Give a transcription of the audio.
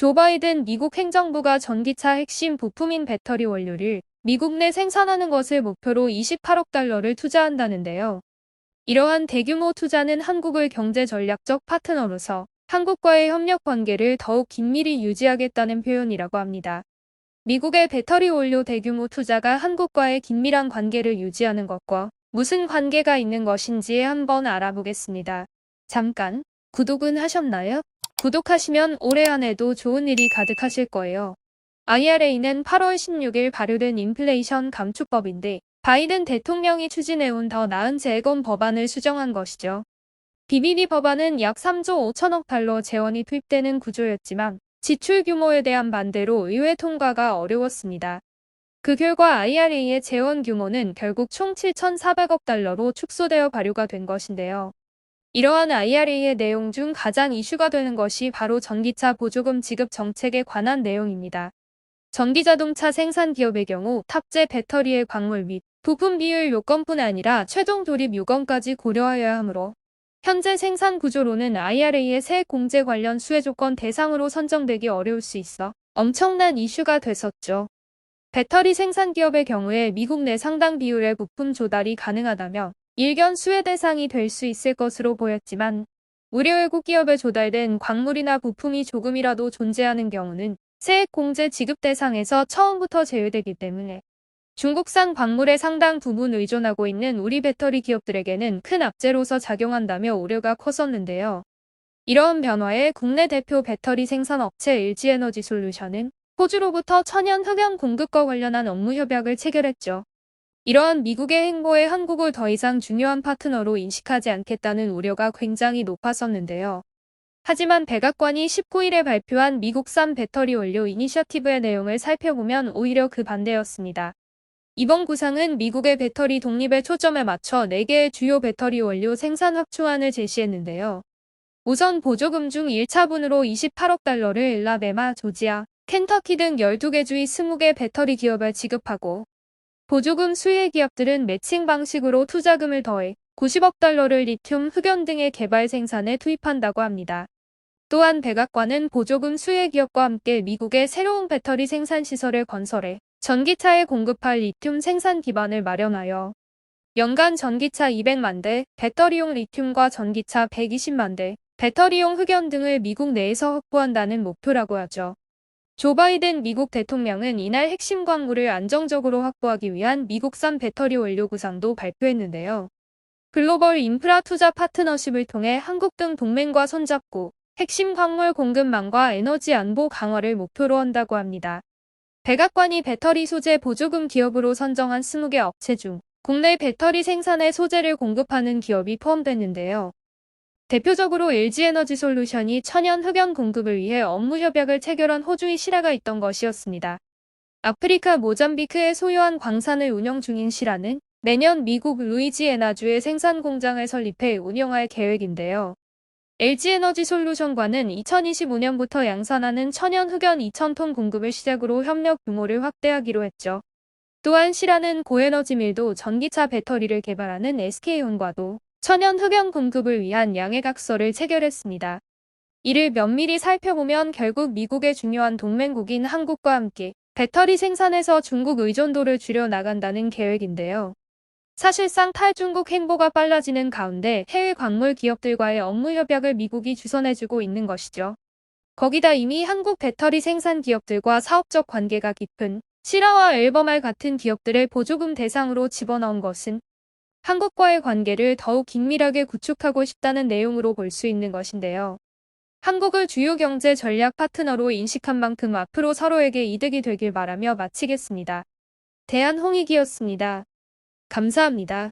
조 바이든 미국 행정부가 전기차 핵심 부품인 배터리 원료를 미국 내 생산하는 것을 목표로 28억 달러를 투자한다는데요. 이러한 대규모 투자는 한국을 경제 전략적 파트너로서 한국과의 협력 관계를 더욱 긴밀히 유지하겠다는 표현이라고 합니다. 미국의 배터리 원료 대규모 투자가 한국과의 긴밀한 관계를 유지하는 것과 무슨 관계가 있는 것인지 한번 알아보겠습니다. 잠깐, 구독은 하셨나요? 구독하시면 올해 안에도 좋은 일이 가득하실 거예요. IRA는 8월 16일 발효된 인플레이션 감축법인데 바이든 대통령이 추진해온 더 나은 재건 법안을 수정한 것이죠. BBD 법안은 약 3조 5천억 달러 재원이 투입되는 구조였지만 지출 규모에 대한 반대로 의회 통과가 어려웠습니다. 그 결과 IRA의 재원 규모는 결국 총 7,400억 달러로 축소되어 발효가 된 것인데요. 이러한 IRA의 내용 중 가장 이슈가 되는 것이 바로 전기차 보조금 지급 정책에 관한 내용입니다. 전기자동차 생산 기업의 경우 탑재 배터리의 광물 및 부품 비율 요건뿐 아니라 최종 조립 요건까지 고려하여야 하므로 현재 생산 구조로는 IRA의 세액 공제 관련 수혜 조건 대상으로 선정되기 어려울 수 있어 엄청난 이슈가 됐었죠. 배터리 생산 기업의 경우에 미국 내 상당 비율의 부품 조달이 가능하다며 일견 수혜 대상이 될 수 있을 것으로 보였지만 우리 외국 기업에 조달된 광물이나 부품이 조금이라도 존재하는 경우는 세액 공제 지급 대상에서 처음부터 제외되기 때문에 중국산 광물에 상당 부분 의존하고 있는 우리 배터리 기업들에게는 큰 악재로서 작용한다며 우려가 컸었는데요. 이러한 변화에 국내 대표 배터리 생산 업체 LG에너지 솔루션은 호주로부터 천연 흑연 공급과 관련한 업무 협약을 체결했죠. 이러한 미국의 행보에 한국을 더 이상 중요한 파트너로 인식하지 않겠다는 우려가 굉장히 높았었는데요. 하지만 백악관이 19일에 발표한 미국산 배터리 원료 이니셔티브의 내용을 살펴보면 오히려 그 반대였습니다. 이번 구상은 미국의 배터리 독립에 초점에 맞춰 4개의 주요 배터리 원료 생산 확충안을 제시했는데요. 우선 보조금 중 1차분으로 28억 달러를 엘라베마, 조지아, 켄터키 등 12개 주의 20개 배터리 기업에 지급하고 보조금 수혜 기업들은 매칭 방식으로 투자금을 더해 90억 달러를 리튬, 흑연 등의 개발 생산에 투입한다고 합니다. 또한 백악관은 보조금 수혜 기업과 함께 미국의 새로운 배터리 생산 시설을 건설해 전기차에 공급할 리튬 생산 기반을 마련하여 연간 전기차 200만 대, 배터리용 리튬과 전기차 120만 대, 배터리용 흑연 등을 미국 내에서 확보한다는 목표라고 하죠. 조 바이든 미국 대통령은 이날 핵심 광물을 안정적으로 확보하기 위한 미국산 배터리 원료 구상도 발표했는데요. 글로벌 인프라 투자 파트너십을 통해 한국 등 동맹과 손잡고 핵심 광물 공급망과 에너지 안보 강화를 목표로 한다고 합니다. 백악관이 배터리 소재 보조금 기업으로 선정한 20개 업체 중 국내 배터리 생산에 소재를 공급하는 기업이 포함됐는데요. 대표적으로 LG에너지 솔루션이 천연 흑연 공급을 위해 업무 협약을 체결한 호주의 실화가 있던 것이었습니다. 아프리카 모잠비크에 소유한 광산을 운영 중인 시라는 내년 미국 루이지애나주에 생산 공장을 설립해 운영할 계획인데요. LG에너지 솔루션과는 2025년부터 양산하는 천연 흑연 2,000톤 공급을 시작으로 협력 규모를 확대하기로 했죠. 또한 시라는 고에너지 밀도 전기차 배터리를 개발하는 SK온과도 천연 흑연 공급을 위한 양해각서를 체결했습니다. 이를 면밀히 살펴보면 결국 미국의 중요한 동맹국인 한국과 함께 배터리 생산에서 중국 의존도를 줄여 나간다는 계획인데요. 사실상 탈중국 행보가 빨라지는 가운데 해외 광물 기업들과의 업무 협약을 미국이 주선해주고 있는 것이죠. 거기다 이미 한국 배터리 생산 기업들과 사업적 관계가 깊은 시라와 앨범알 같은 기업들의 보조금 대상으로 집어넣은 것은 한국과의 관계를 더욱 긴밀하게 구축하고 싶다는 내용으로 볼 수 있는 것인데요. 한국을 주요 경제 전략 파트너로 인식한 만큼 앞으로 서로에게 이득이 되길 바라며 마치겠습니다. 대한홍익이었습니다. 감사합니다.